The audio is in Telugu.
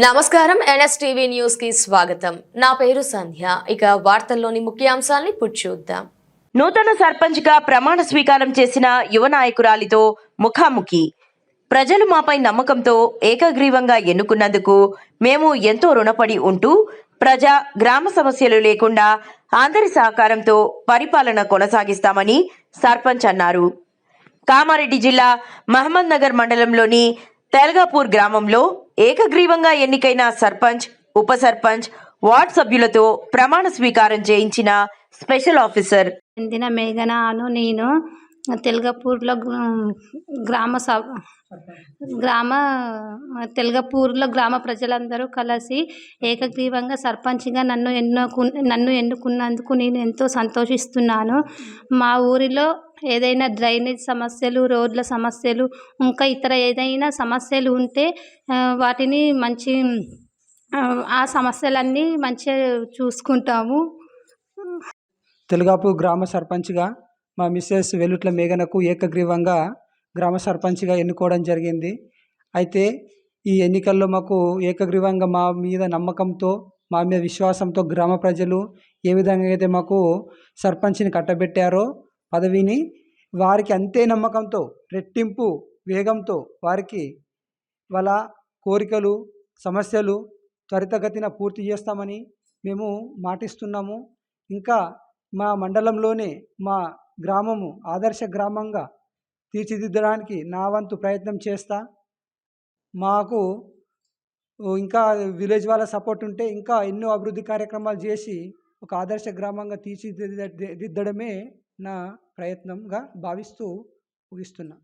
నమస్కారం ఎన్ఎస్టీవీ న్యూస్కి స్వాగతం. నా పేరు సంధ్య. ఇక వార్తల్లోని ముఖ్యాంశాల్ని చూద్దాం. నూతన సర్పంచ్గా ప్రమాణ స్వీకారం చేసిన యువ నాయకురాలితో ముఖాముఖి. ప్రజలు మాపై నమ్మకంతో ఏకగ్రీవంగా ఎన్నుకున్నందుకు మేము ఎంతో రుణపడి ఉంటూ ప్రజా గ్రామ సమస్యలు లేకుండా అందరి సహకారంతో పరిపాలన కొనసాగిస్తామని సర్పంచ్ అన్నారు. కామారెడ్డి జిల్లా మహమ్మద్ నగర్ మండలంలోని తెల్గాపూర్ గ్రామంలో ఏకగ్రీవంగా ఎన్నికైన సర్పంచ్ ఉప సర్పంచ్ వార్డ్ సభ్యులతో ప్రమాణ స్వీకారం చేయించిన స్పెషల్ ఆఫీసర్. చెందిన మేఘనాను నేను తెలుగపూర్లో గ్రామ సభ గ్రామ తెలుగపూర్లో గ్రామ ప్రజలందరూ కలిసి ఏకగ్రీవంగా సర్పంచ్గా నన్ను ఎన్నుకు నన్ను ఎన్నుకున్నందుకు నేను ఎంతో సంతోషిస్తున్నాను. మా ఊరిలో ఏదైనా డ్రైనేజ్ సమస్యలు రోడ్ల సమస్యలు ఇంకా ఇతర ఏదైనా సమస్యలు ఉంటే వాటిని మంచి ఆ, ఆ సమస్యలన్నీ మంచిగా చూసుకుంటాము. తెలుగాపు గ్రామ సర్పంచ్గా మా మిస్సెస్ వెలుట్ల మేఘనకు ఏకగ్రీవంగా గ్రామ సర్పంచ్గా ఎన్నుకోవడం జరిగింది. అయితే ఈ ఎన్నికల్లో మాకు ఏకగ్రీవంగా మా మీద నమ్మకంతో మా మీద విశ్వాసంతో గ్రామ ప్రజలు ఏ విధంగా అయితే మాకు సర్పంచ్ని కట్టబెట్టారో పదవిని వారికి అంతే నమ్మకంతో రెట్టింపు వేగంతో వారికి వాళ్ళ కోరికలు సమస్యలు త్వరితగతిన పూర్తి చేస్తామని మేము మాటిస్తున్నాము. ఇంకా మా మండలంలోనే మా గ్రామము ఆదర్శ గ్రామంగా తీర్చిదిద్దడానికి నా వంతు ప్రయత్నం చేస్తా. మాకు ఇంకా విలేజ్ వాళ్ళ సపోర్ట్ ఉంటే ఇంకా ఎన్నో అభివృద్ధి కార్యక్రమాలు చేసి ఒక ఆదర్శ గ్రామంగా తీర్చిదిద్దడమే నా ప్రయత్నంగా భావిస్తూ ముగిస్తున్నా.